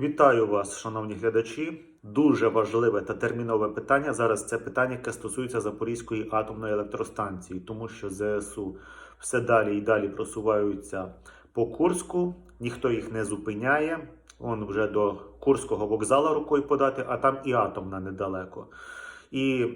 Вітаю вас, шановні глядачі. Дуже важливе та термінове питання. Зараз це питання, яке стосується Запорізької атомної електростанції, тому що ЗСУ все далі і далі просуваються по Курську, ніхто їх не зупиняє. Он вже до Курського вокзалу рукою подати, а там і атомна недалеко. І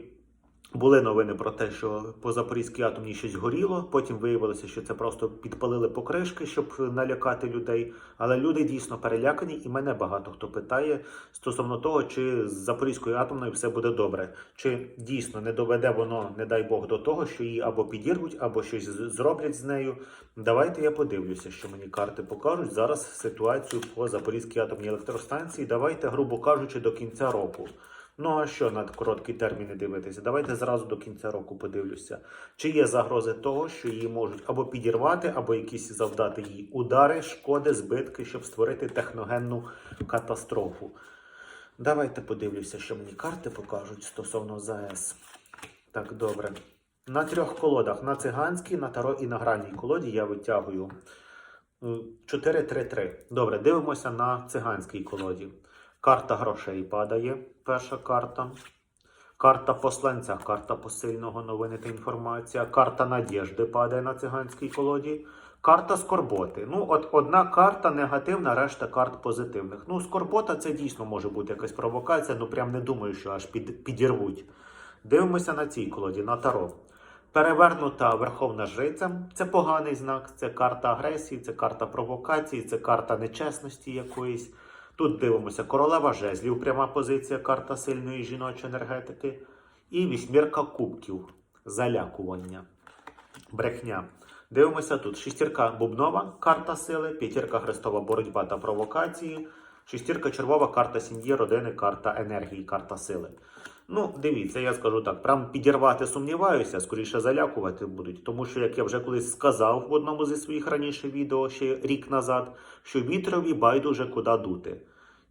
були новини про те, що по Запорізькій атомній щось горіло. Потім виявилося, що це просто підпалили покришки, щоб налякати людей. Але люди дійсно перелякані, і мене багато хто питає стосовно того, чи з Запорізькою атомною все буде добре, чи дійсно не доведе воно, не дай Бог, до того, що її або підірвуть, або щось зроблять з нею. Давайте я подивлюся, що мені карти покажуть зараз ситуацію по Запорізькій атомній електростанції. Давайте, грубо кажучи, до кінця року. Ну а що на короткі терміни дивитися? Давайте зразу до кінця року подивлюся. Чи є загрози того, що її можуть або підірвати, або якісь завдати їй удари, шкоди, збитки, щоб створити техногенну катастрофу. Давайте подивлюся, що мені карти покажуть стосовно ЗАЕС. Так, добре. На трьох колодах: на циганській, на таро і на гранній колоді я витягую е, 4-3-3. Добре, дивимося на циганській колоді. Карта грошей падає. Перша карта. Карта посланця, карта посильного новини та інформація. Карта надіжди падає на циганській колоді. Карта скорботи. Ну, от одна карта негативна, решта карт позитивних. Ну, скорбота це дійсно може бути якась провокація, ну прям не думаю, що аж під, підірвуть. Дивимося на цій колоді, на таро. Перевернута Верховна Жриця це поганий знак, це карта агресії, це карта провокації, це карта нечесності якоїсь. Тут дивимося королева жезлів, пряма позиція, карта сильної жіночої енергетики. І вісьмірка кубків, залякування, брехня. Дивимося тут шістірка бубнова, карта сили, п'ятірка хрестова боротьба та провокації, шістірка червова, карта сім'ї, родини, карта енергії, карта сили. Ну, дивіться, я скажу так, прям підірвати сумніваюся, скоріше залякувати будуть. Тому що, як я вже колись сказав в одному зі своїх раніше відео, ще рік назад, що вітрові байдуже куди дути.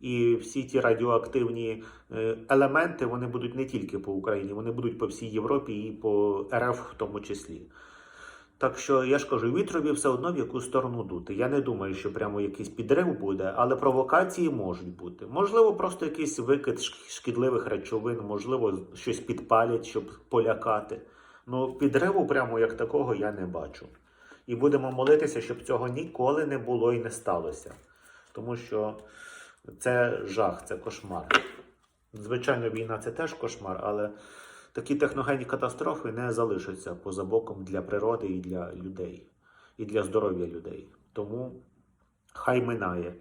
І всі ті радіоактивні е, елементи вони будуть не тільки по Україні, вони будуть по всій Європі і по РФ в тому числі. Так що я ж кажу, вітрові все одно в яку сторону дути. Я не думаю, що прямо якийсь підрив буде, але провокації можуть бути. Можливо, просто якийсь викид шкідливих речовин, можливо, щось підпалять, щоб полякати. Ну, підриву прямо як такого я не бачу. І будемо молитися, щоб цього ніколи не було і не сталося. Тому що це жах, це кошмар. Звичайно, війна це теж кошмар, але такі техногенні катастрофи не залишаться поза боком для природи і для людей, і для здоров'я людей. Тому хай минає.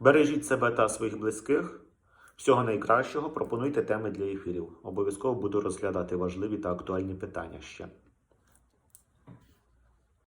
Бережіть себе та своїх близьких. Всього найкращого. Пропонуйте теми для ефірів. Обов'язково буду розглядати важливі та актуальні питання ще.